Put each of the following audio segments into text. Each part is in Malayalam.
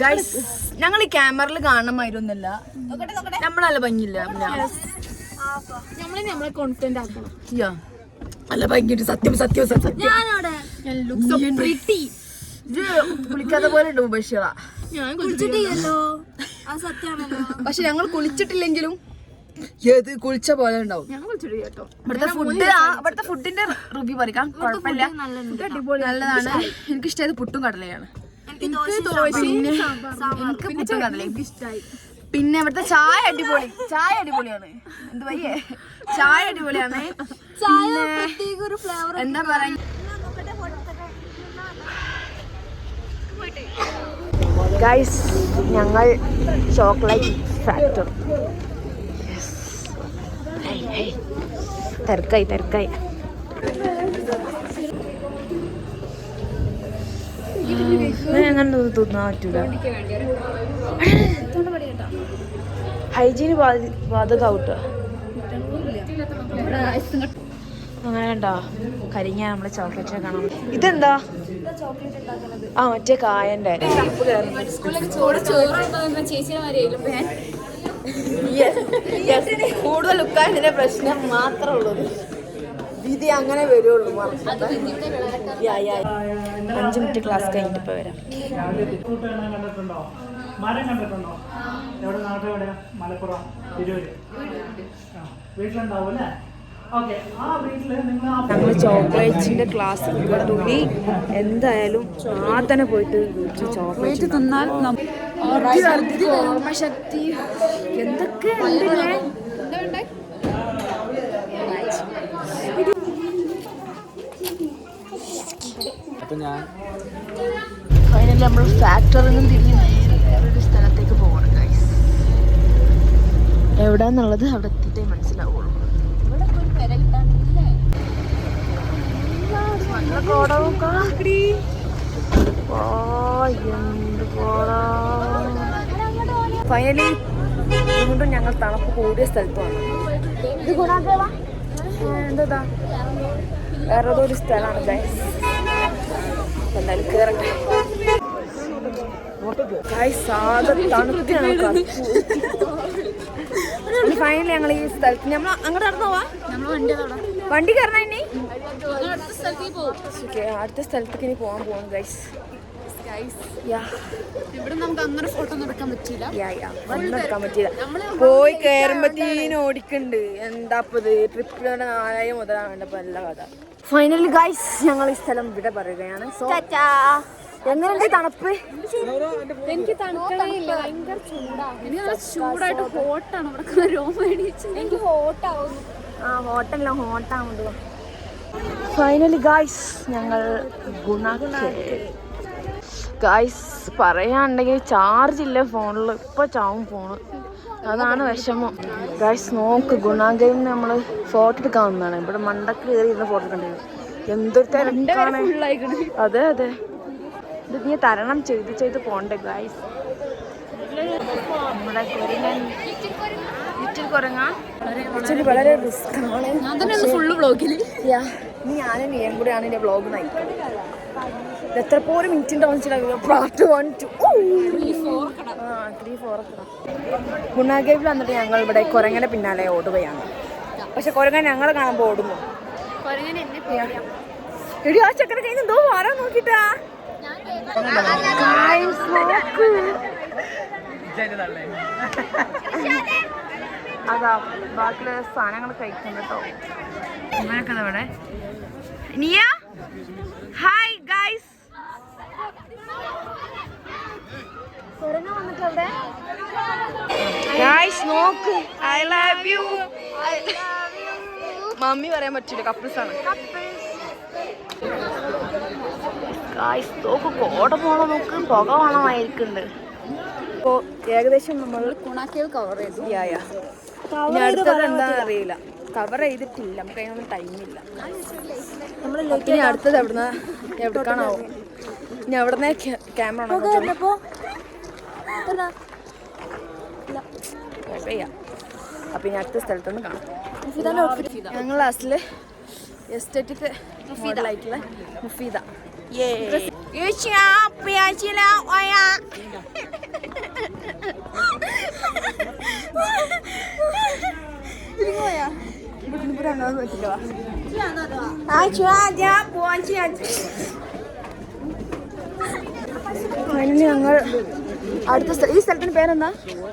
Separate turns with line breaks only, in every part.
ഗൈസ് ഞങ്ങൾ ഈ ക്യാമറയിൽ കാണണമായിരുന്നില്ല. നമ്മളല്ല ഭംഗിയില്ല. നല്ല ഭംഗിയുണ്ട്. സത്യം സത്യം സത്യം. കുളിക്കാത്ത പോലെ ഉണ്ട്
സത്യാണല്ലോ.
പക്ഷെ ഞങ്ങൾ കുളിച്ചിട്ടില്ലെങ്കിലും ഏത് കുളിച്ച പോലെ ഉണ്ടാവും. ഇവിടുത്തെ ഫുഡ് ഇവിടുത്തെ ഫുഡിന്റെ റിവ്യൂ പറയാം. കുഴപ്പമില്ല. നല്ലതാണ് എനിക്ക് ഇഷ്ടമായത് പുട്ടും കടലയാണ്. പിന്നെ എനിക്ക് പുട്ടും കടലയും
ഇഷ്ടായി.
പിന്നെ ഇവിടുത്തെ ചായ അടിപൊളി. ചായ അടിപൊളിയാണ്. എന്ത് പയ്യേ ചായ അടിപൊളിയാണ്. എന്താ പറയാ ഗൈസ് ഞങ്ങൾ ചോക്ലേറ്റ് ഫാക്ടറി തിരക്കായി തിരക്കായി. അങ്ങനെ തോന്നാൻ ഹൈജീന് ബാധകാവട്ടോ അങ്ങനെ ഉണ്ടോ കരിഞ്ഞ നമ്മളെ ചോക്ലേറ്റ് കാണാൻ ഇതെന്താ? ആ മറ്റേ കായന്റെ. കൂടുതൽ ഉക്കായതിന്റെ പ്രശ്നം മാത്രമേ വിധി അങ്ങനെ വരുള്ളൂ. അഞ്ച് മിനിറ്റ് ക്ലാസ് കഴിഞ്ഞിട്ട് ഇപ്പൊ വരാം.
കണ്ടിട്ടുണ്ടോ? മരം കണ്ടിട്ടുണ്ടോ? എവിടെ? നാട്ടിൽ എവിടെ? മലപ്പുറം തിരൂര്. ആ, വീട്ടിലുണ്ടാവും അല്ലേ? ഓക്കെ ആ വീട്ടിൽ നിങ്ങൾ ആ
ഞങ്ങൾ ചോക്ലേറ്റ്സിന്റെ ക്ലാസ് തുണി. എന്തായാലും ആത്തനെ പോയിട്ട് ചോക്ലേറ്റ് തിന്നാൽ ഓർമ്മശക്തി. എന്തൊക്കെ ഉണ്ട് ഞാൻ? ഫൈനലി നമ്മൾ ഫാക്ടറിൽ നിന്നും തിരിഞ്ഞ് നേരെ വേറൊരു സ്ഥലത്തേക്ക് പോകണം ഗൈസ് എവിടെന്നുള്ളത് അവിടെ എത്തിയിട്ടേ മനസ്സിലാവുള്ളൂ. നല്ല കോടവും കാക്കടി. ഫൈനലി വീണ്ടും ഞങ്ങൾ തണുപ്പ് കൂടിയ സ്ഥലത്താണ്. ഇത് ഗുണാക്കേവാ എന്താ വേറെ ഒരു സ്ഥലമാണ് ഗൈസ് എന്തായാലും ഫൈനലി ഞങ്ങൾ ഈ സ്ഥലത്ത് നമ്മൾ അങ്ങോട്ട് നടന്നു പോവാ
വണ്ടി
കയറണ ഇനി?
അടുത്ത സ്ഥലത്തേക്ക്
ഇനി പോകാൻ പോവാം ഗൈസ് പോയി കയറുമ്പത്തേനും ഓടിക്കുന്നുണ്ട് എന്താ ഇത് ട്രിപ്പിലൂടെ നാലായി മുതലാണ് വേണ്ടപ്പോ എല്ലാ കഥ. ഫൈനലി ഗൈസ് ഞങ്ങൾ ഈ സ്ഥലം ഇവിടെ പറയുകയാണ്. സോ എങ്ങനെയുണ്ട് തണുപ്പ്?
എനിക്ക് തണുക്കണേയില്ല ഭയങ്കര ചൂടാ. എനിക്ക് നല്ല ചൂടായിട്ട് ഹോട്ടാണ്. ഇവിടെ രോമ എനിക്ക് ഹോട്ടാവുന്നു.
ആ ഹോട്ടലിലോ ഹോട്ടാവുണ്ട് ഫൈനലി ഗൈസ് ഞങ്ങൾ ഗുണ ഗായ്സ് പറയാണ്ടെങ്കിൽ ചാർജ് ഇല്ല ഫോണിൽ ഇപ്പൊ ചാവും ഫോണ് അതാണ് വിഷമം. ഗായ്സ് നോക്ക് ഗുണാഗയിൽ നമ്മൾ ഫോട്ടോ എടുക്കാൻ വന്നതാണ്. ഇവിടെ മണ്ടക്ക് കയറി ഇരുന്ന് ഫോട്ടോ എടുക്കണ്ടിരുന്നു എന്തൊരു തിരക്കാണ്. അതെ അതെ. ഇത് നീ തരണം ചെയ്ത് ചെയ്ത് പോണ്ടേ ഗായ്സ് നമ്മുടെ കുരങ്ങൻ ലിറ്റിൽ കുരങ്ങ ആക്ച്വലി വളരെ റിസ്ക് ആണ്
ഫുള്ള് ബ്ലോഗിൽ
യാ ഇനി ഞാനും നീയും കൂടെയാണ് എന്റെ വ്ളോഗ് നയിക്കുന്നത്. എത്ര പോലും മിനിറ്റ് ഉണ്ടാവും പാർട്ട് വൺ ടു ആ ത്രീ ഫോർ ഗുണാഗേവിൽ വന്നിട്ട് ഞങ്ങൾ ഇവിടെ കുരങ്ങനെ പിന്നാലെ ഓടുകയാണ്. പക്ഷെ കുരങ്ങൻ ഞങ്ങളെ കാണുമ്പോൾ ഓടുന്നു.
കൊരങ്ങനെ എന്നെ പേടിയാ.
എടി ആ ചക്കര കയ്യിൽ എന്തോ ആരാ നോക്കിട്ടാ. നോക്ക്. അതാ ബാക്കിയുള്ള സാധനങ്ങൾ കഴിക്കുന്നു കേട്ടോ. ഇവിടെ നിയ? ഹായ് ഗൈസ് ഗൈസ് നോക്ക്. ഐ ലവ് യു മമ്മി പറയാൻ പറ്റില്ല കപ്പിൾസ് ആണ്. ഗൈസ് നോക്ക് കോട പോണ നോക്ക് പുക വേണമായിരിക്കുന്നുണ്ട് ഇപ്പോ ഏകദേശം നമ്മൾ
കുണാക്കിയത് കവർ ചെയ്തു.
യാ. ഇനി അടുത്തത് എന്താണെന്ന് അറിയില്ല. കവർ ചെയ്തിട്ടില്ല. നമുക്ക് അതിനൊന്നും ടൈമില്ല ഇനി അടുത്തത് എവിടുന്ന്? എവിടേക്കാണാവും? ഇനി എവിടുന്ന് ക്യാമറ അപ്പൊ ഇനി അടുത്ത സ്ഥലത്തുനിന്ന് കാണാം. ഞങ്ങൾ ലാസ്റ്റിൽ എസ്റ്റേറ്റിക് ആയിട്ടുള്ള മുഫീദ. ഏ yêu cha bia chi la oi à ai chưa ya buồn chi finally ഞങ്ങൾ അടുത്ത സ്ഥലം ഈ സ്ഥലത്തിന് പേരെന്താ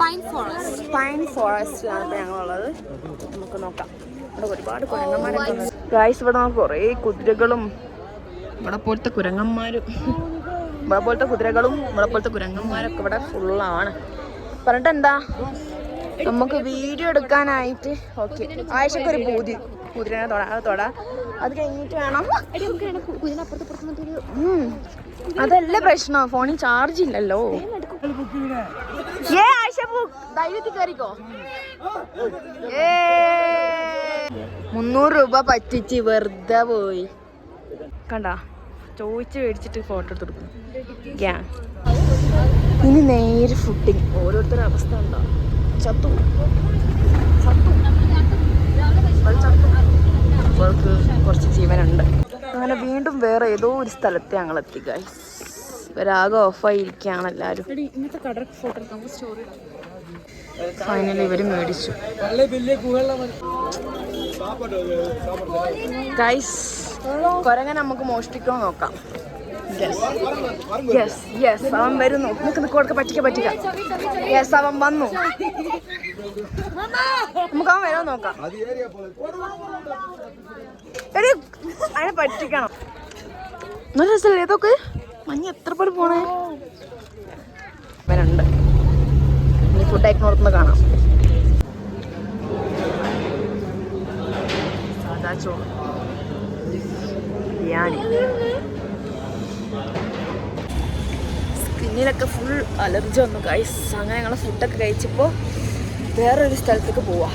പൈൻ ഫോറസ്റ്റ്
പൈൻ ഫോറസ്റ്റിലാണ് ഇപ്പൊ ഞങ്ങളുള്ളത്. നമുക്ക് നോക്കാം. ഇവിടെ ഒരുപാട് കുരങ്ങന്മാരൊക്കെ ഗായ്സ് ഇവിടെ നമുക്ക് കുറേ കുതിരകളും ഇവിടെ പോലത്തെ കുരങ്ങന്മാരും ഇവിടെ പോലത്തെ കുതിരകളും ഇവിടെ പോലത്തെ കുരങ്ങന്മാരൊക്കെ ഇവിടെ ഫുള്ളാണ് പറഞ്ഞിട്ട് എന്താ നമുക്ക് വീഡിയോ എടുക്കാനായിട്ട് ഓക്കെ. ആഴ്ചക്കൊരു ഒരു പൂതി. കുതിരനെ തൊടാ അത് തൊടാ. അത് കഴിഞ്ഞിട്ട് വേണം. ഉം. അതല്ല പ്രശ്നം? ഫോണിൽ ചാർജ് ഇല്ലല്ലോ. ഏ ആയിഷ ബുക്ക് ധൈര്യത്തിൽ കയറിക്കോ ഏ മുന്നൂറ് രൂപ പറ്റിച്ച് വെറുതെ പോയി. കണ്ട? ചോദിച്ച് മേടിച്ചിട്ട് ഫോട്ടോ എടുത്ത് കൊടുക്കും ഗ്യാങ് ഇനി നേരെ ഫുഡിങ് ഓരോരുത്തരുടെ അവസ്ഥ ഉണ്ടോ ചത്തു. ചത്തു. അവൾക്ക് കുറച്ച് ജീവനുണ്ട്. അങ്ങനെ വീണ്ടും വേറെ ഏതോ ഒരു സ്ഥലത്ത് ഞങ്ങൾ എത്തി ഗൈസ് ഇവരാകെ ഓഫായി ഇരിക്കുകയാണ് എല്ലാവരും ഫൈനലി ഇവർ മേടിച്ചു. ഗൈസ് കൊരങ്ങൻ നമുക്ക് മോഷ്ടിക്കാൻ നോക്കാം. യെസ് യെസ് അവൻ വരുന്നു. നിനക്ക് നിനക്ക് കൊടുക്ക പറ്റിക്ക പറ്റിക്ക. യെസ് അവൻ വന്നു. നമുക്ക് അവൻ വരാൻ നോക്കാം. എടി അതിനെ പറ്റിക്കണം. നല്ല രസമല്ലേ ഏതൊക്കെ മഞ്ഞ എത്ര പേര് പോണേ? ഇവനുണ്ട് ഇനി ഫുഡ് അയക്കണോർത്തുനിന്ന് കാണാം. സാധാ ചോറ്. ബിരിയാണി. സ്കിന്നിലൊക്കെ ഫുൾ അലർജി വന്നു. ഗൈസ് അങ്ങനെ ഞങ്ങൾ ഫുഡൊക്കെ കഴിച്ചപ്പോൾ വേറൊരു സ്ഥലത്തേക്ക് പോവാ.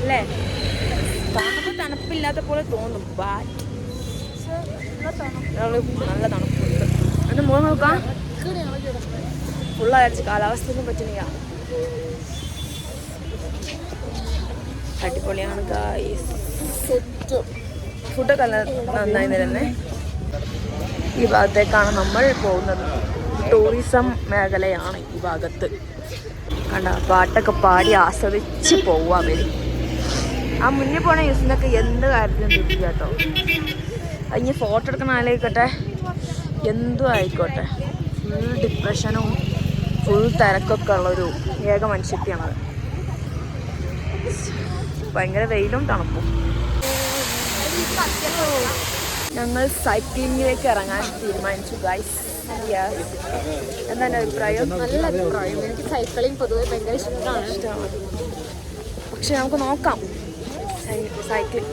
അല്ലേ? തണുപ്പ് തണുപ്പില്ലാത്ത പോലെ തോന്നും. ബാറ്റ് നല്ല തണുപ്പുണ്ട്. അത് മുഖം നോക്കാം. ഫുൾ അലർജി കാലാവസ്ഥയൊന്നും പറ്റുന്നില്ല. അടിപൊളിയാണ് ഫുഡൊക്കെ നന്നായി തരുന്നേ ഈ ഭാഗത്തേക്കാണ് നമ്മൾ പോകുന്നത്. ടൂറിസം മേഖലയാണ് ഈ ഭാഗത്ത്. കണ്ട പാട്ടൊക്കെ പാടി ആസ്വദിച്ച് പോവുക അവർ. ആ മുന്നിൽ പോണ യൂസിനൊക്കെ എന്ത് കാര്യത്തിനും തിരിച്ചു കേട്ടോ. അതിന് ഫോട്ടോ എടുക്കണ ആലോചിക്കട്ടെ എന്തും ആയിക്കോട്ടെ. ഫുൾ ഡിപ്രഷനും ഫുൾ തിരക്കൊക്കെ ഉള്ളൊരു ഏക മനുഷ്യത്തിയാണത് ഭയങ്കര വെയിലും തണുപ്പും. ഞങ്ങൾ സൈക്ലിങ്ങിലേക്ക് ഇറങ്ങാൻ തീരുമാനിച്ചു ഗൈസ് എന്താണ് അഭിപ്രായം?
നല്ല അഭിപ്രായം. എനിക്ക് സൈക്കിളിങ് പൊതുവെ ഭയങ്കര ഇഷ്ടമാണ്.
ഇഷ്ടമാണ് പക്ഷെ നമുക്ക് നോക്കാം. സൈക്കിൾ.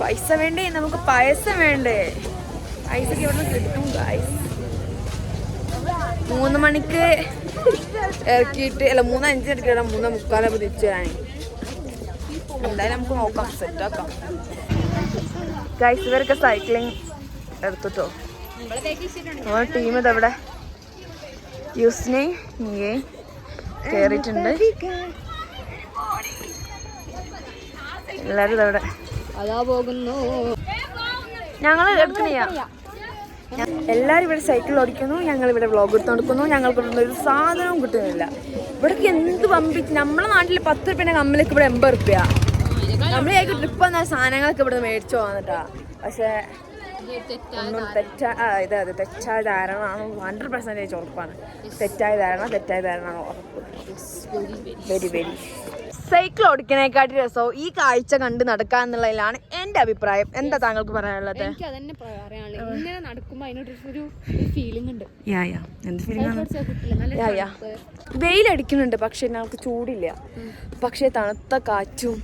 പൈസ വേണ്ടേ? നമുക്ക് പൈസ വേണ്ടേ? പൈസക്ക് എവിടെ കിട്ടും മൂന്ന് മണിക്ക് ഇറക്കിയിട്ട് അല്ല മൂന്ന് അഞ്ചിന് ഇറക്കിയിട്ട് മൂന്ന് മുക്കാലൊക്കെ തിരിച്ചു വരാനേ. എന്തായാലും നമുക്ക് നോക്കാം സെറ്റാക്കാം ഗൈസ് ഇവരൊക്കെ സൈക്ലിംഗ് എടുത്തിട്ടോ? നമ്മുടെ ടീം ഇതവിടെ? യൂസ്നെ നീയെ കയറിയിട്ടുണ്ട് എല്ലാരും ഇതവിടെ?
അതാ പോകുന്നു.
ഞങ്ങൾ എടുക്കണില്ല എല്ലാരും ഇവിടെ സൈക്കിൾ ഓടിക്കുന്നു. ഞങ്ങൾ ഇവിടെ വ്ളോഗ് എടുത്ത് നടക്കുന്നു. ഞങ്ങൾക്ക് ഇവിടെ ഒരു സാധനവും കിട്ടുന്നില്ല. ഇവിടേക്ക് എന്ത് പമ്പിച്ച് നമ്മളെ നാട്ടിൽ പത്ത് റുപ്യ കമ്മലൊക്കെ ഇവിടെ എൺപത് റുപ്യ നമ്മളേക്ക് ട്രിപ്പ് വന്ന സാധനങ്ങളൊക്കെ ഇവിടെ മേടിച്ചു വന്നിട്ടാ പക്ഷേ ഒന്നും തെറ്റാ ഇത് അത് തെറ്റായ ധാരണ ഹൺഡ്രഡ് പെർസെന്റേജ് ഉറപ്പാണ്. തെറ്റായ ധാരണ തെറ്റായ ധാരണ ഉറപ്പ്. വെരി വെരി സൈക്കിൾ ഓടിക്കണേക്കാട്ടി രസവും ഈ കാഴ്ച കണ്ട് നടക്കുക എന്നുള്ളതിലാണ് എന്റെ അഭിപ്രായം. എന്താ താങ്കൾക്ക് പറയാനുള്ളത്?
എനിക്ക് അതന്നെ പറയാനുള്ളത്. ഇങ്ങനെ നടക്കുമ്പോൾ ഫീലിംഗ് ഉണ്ട്.
യാ യാ എന്ത് ഫീലിംഗ് യാ യാ വെയിലടിക്കുന്നുണ്ട് പക്ഷെ ഞങ്ങൾക്ക് ചൂടില്ല. പക്ഷെ തണുത്ത കാറ്റും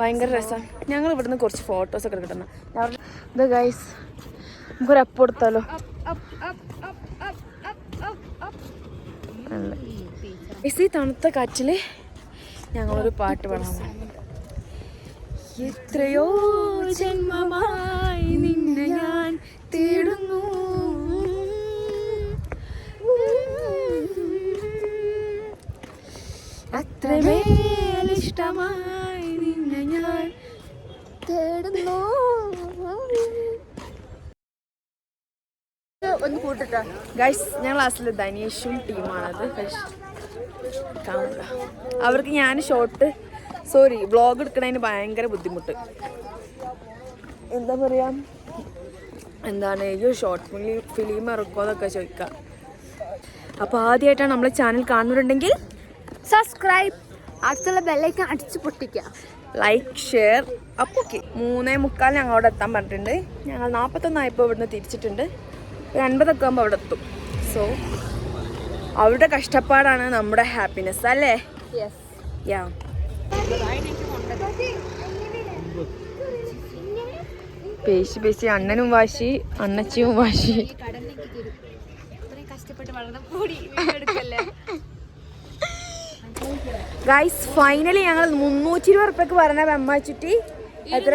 ഭയങ്കര രസം ഞങ്ങൾ ഇവിടുന്ന് കുറച്ച് ഫോട്ടോസ് ഒക്കെ എടുക്കണം ഇത് ഗൈസ് നമുക്കൊരു അപ്പ് കൊടുത്താലോ? ഗൈസ്, ഈ തണുത്ത കാറ്റിൽ ഞങ്ങളൊരു പാട്ട് പാടാൻ. എത്രയോ ജന്മമായി നിന്നെ ഞാൻ ഗൈസ് ഞാൻ ക്ലാസ്സിൽ ധനീഷും ടീമാണത് അവർക്ക് ഞാൻ ഷോർട്ട് സോറി വ്ളോഗ് എടുക്കണതിന് ഭയങ്കര ബുദ്ധിമുട്ട്. എന്താ പറയാ? എന്താണ് ഈ ഷോർട്ട് ഫിലിം ഫിലിം ഇറക്കുമോ എന്നൊക്കെ ചോദിക്കാം. അപ്പോൾ ആദ്യമായിട്ടാണ് നമ്മളെ ചാനൽ കാണുന്നുണ്ടെങ്കിൽ
സബ്സ്ക്രൈബ് അടുത്തുള്ള ബെല്ലൈക്കൻ അടിച്ച് പൊട്ടിക്ക.
ലൈക്ക് ഷെയർ അപ്പോൾ ഓക്കെ മൂന്നേ മുക്കാൽ ഞങ്ങളോട് എത്താൻ പറഞ്ഞിട്ടുണ്ട്. ഞങ്ങൾ നാൽപ്പത്തൊന്നായപ്പോൾ ഇവിടുന്ന് തിരിച്ചിട്ടുണ്ട്. ഒരു അൻപതൊക്കെ ആകുമ്പോൾ അവിടെ എത്തും. സോ അവരുടെ കഷ്ടപ്പാടാണ് നമ്മുടെ ഹാപ്പിനെസ് അല്ലേ? യാ പേശി പേശി അണ്ണനും വാശി അണ്ണച്ചിയും വാശി. ഗൈസ് ഫൈനലി ഞങ്ങൾ മുന്നൂറ്റി ഇരുപത് റുപ്യക്ക് പറഞ്ഞ വെമ്മാച്ചുട്ടി എത്ര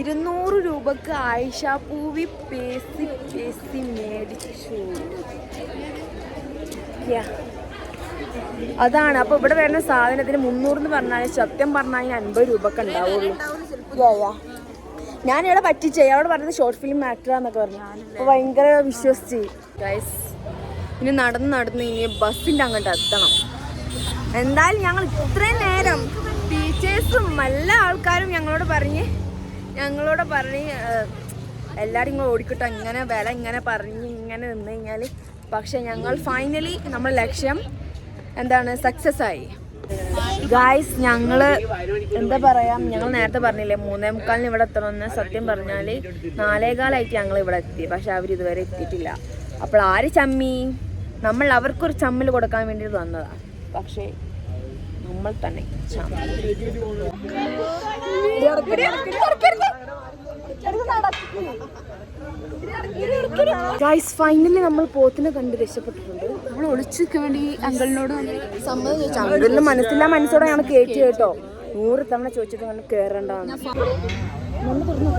ഇരുന്നൂറ് രൂപക്ക് ആയിഷ പൂവി പേസി പേസി മേടിച്ചു. അതാണ്. അപ്പൊ ഇവിടെ വരുന്ന സാധനത്തിന് മുന്നൂറ് എന്ന് പറഞ്ഞാൽ സത്യം പറഞ്ഞാൽ അൻപത് രൂപക്ക് ഉണ്ടാവുള്ളൂ. ഞാനിവിടെ പറ്റിച്ചേ. അവിടെ പറഞ്ഞത് ഷോർട്ട് ഫിലിം ആക്ടറാന്നൊക്കെ പറഞ്ഞു. ഭയങ്കര വിശ്വസിച്ച്. ഗൈസ് ഇനി നടന്ന് നടന്ന് ഇനി ബസ്സിന്റെ അങ്ങോട്ട് എത്തണം. എന്തായാലും ഞങ്ങൾ ഇത്രയും നേരം ടീച്ചേഴ്സും എല്ലാ ആൾക്കാരും ഞങ്ങളോട് പറഞ്ഞ് ഞങ്ങളോട് പറഞ്ഞ് എല്ലാവരും ഇങ്ങനെ ഓടിക്കിട്ടോ ഇങ്ങനെ വില ഇങ്ങനെ പറഞ്ഞ് ഇങ്ങനെ നിന്ന് കഴിഞ്ഞാൽ പക്ഷെ ഞങ്ങൾ ഫൈനലി നമ്മൾ ലക്ഷ്യം എന്താണ് സക്സസ് ആയി. ഗായ്സ് ഞങ്ങൾ എന്താ പറയാ ഞങ്ങൾ നേരത്തെ പറഞ്ഞില്ലേ മൂന്നേ മുക്കാലിന് ഇവിടെ എത്തണമെന്ന് സത്യം പറഞ്ഞാൽ നാലേകാലായിട്ട് ഞങ്ങൾ ഇവിടെ എത്തി പക്ഷെ അവർ ഇതുവരെ എത്തിയിട്ടില്ല. അപ്പോൾ ആര് ചമ്മി? നമ്മൾ അവർക്കൊരു ചമ്മൽ കൊടുക്കാൻ വേണ്ടിയിട്ട് വന്നതാണ് പക്ഷേ നമ്മൾ തന്നെ. ഗായ്സ് ഫൈനലി നമ്മൾ പോത്തിനെ കണ്ട് രക്ഷപ്പെട്ടിട്ടുണ്ട്.
നമ്മൾ ഒളിച്ചു വേണ്ടി അങ്കിളിനോട്
സമ്മതം ചോദിച്ചു. അങ്കിളിന് മനസ്സില്ലാ മനസ്സോടെ ഞങ്ങൾ കയറ്റി കേട്ടോ. നൂറ് തവണ ചോദിച്ചിട്ട് നമ്മൾ കയറണ്ടാന്ന് നമ്മൾ തുറന്നു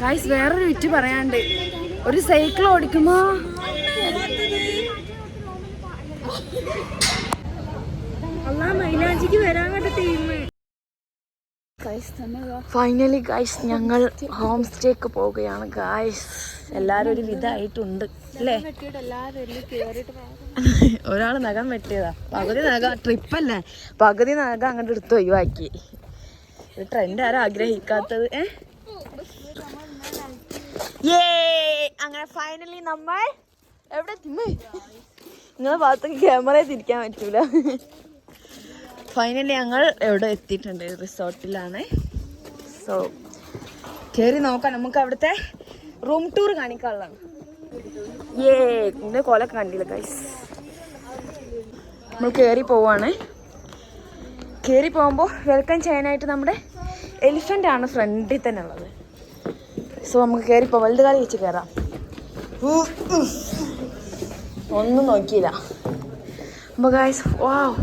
ഗായ്സ് വേറൊരു വിറ്റ് പറയാണ്ട് ഒരു സൈക്കിൾ ഓടിക്കുമോ? മൈലാഞ്ചിക്ക് വരാൻ കണ്ട ടീം ഫൈനലി ഗൈസ് ഞങ്ങൾ ഹോം സ്റ്റേക്ക് പോവുകയാണ്. ഗായ്സ് എല്ലാരും ഒരു വിധമായിട്ടുണ്ട്. അല്ലേ? ഒരാൾ നഖം വെട്ടിയതാ. പകുതി നഖം ട്രിപ്പല്ലേ പകുതി നഖം അങ്ങോട്ട് എടുത്ത് ഒഴിവാക്കി. ട്രെൻഡ് ആരും ആഗ്രഹിക്കാത്തത് അങ്ങനെ ഫൈനലി നമ്മൾ എവിടെ നിങ്ങളെ ഭാഗത്ത് ക്യാമറ തിരിക്കാൻ പറ്റൂല. ഫൈനലി ഞങ്ങൾ എവിടെ എത്തിയിട്ടുണ്ട്? റിസോർട്ടിലാണ് സോ കയറി നോക്കാം. നമുക്ക് അവിടുത്തെ റൂം ടൂർ കാണിക്കാനുള്ളതാണ്. ഏ ഇന്ന് കൊലൊക്കെ കണ്ടില്ല കൈസ് നമ്മൾ കയറി പോവാണ്. കയറി പോകുമ്പോൾ വെൽക്കം ചെയ്യാനായിട്ട് നമ്മുടെ എലിഫന്റ് ആണ് ഫ്രണ്ടിൽ തന്നെ ഉള്ളത്. സോ നമുക്ക് കയറി പോവാം വലുത് കാലം വെച്ച് കയറാം. ഒന്നും നോക്കിയില്ല. അപ്പോൾ ഗായ്സ് വാവ്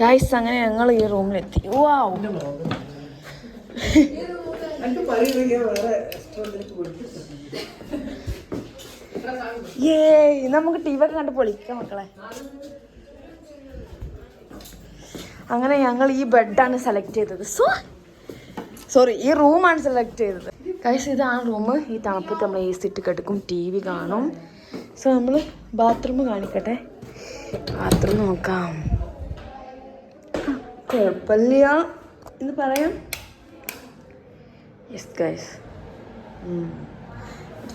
ഗായ്സ് അങ്ങനെ ഞങ്ങൾ ഈ റൂമിലെത്തി. വാവ് നമുക്ക് ടി വി ഒക്കെ കണ്ട് പൊളിക്കാം മക്കളെ. അങ്ങനെ ഞങ്ങൾ ഈ ബെഡാണ് സെലക്ട് ചെയ്തത്. സോ സോറി ഈ റൂമാണ് സെലക്ട് ചെയ്തത്. കഴിച്ച് ഇതാണ് റൂം ഈ തണുപ്പത്ത് നമ്മൾ എ സി ഇട്ട് കിടക്കും ടി വി കാണും. സോ നമ്മൾ ബാത്റൂം കാണിക്കട്ടെ? ബാത്റൂം നോക്കാം. കുഴപ്പമില്ല. എന്ന് പറയാം. യെസ് ഗൈസ്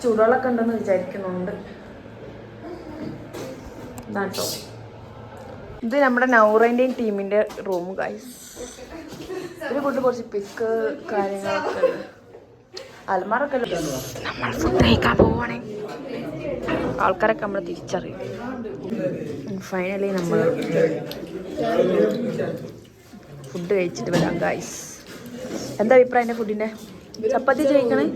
ചൂടുവെള്ളമൊക്കെ ഉണ്ടെന്ന് വിചാരിക്കുന്നുണ്ട്. ഇതാട്ടോ. ഇത് നമ്മുടെ നൗറേന്റെയും ടീമിന്റെ റൂം ഗൈസ് ഇത് കൊണ്ട് കുറച്ച് പിക്ക് കാര്യങ്ങളൊക്കെ ഉണ്ട്. നമ്മൾ ഫുഡ് പോവാണ്. ആൾക്കാരൊക്കെ നമ്മൾ തിരിച്ചറിയും. ഫൈനലി നമ്മൾ ഫുഡ് കഴിച്ചിട്ട് വരാം ഗൈസ് എന്താ അഭിപ്രായം? എന്റെ ഫുഡിന്റെ ചപ്പാത്തി കഴിക്കണേ?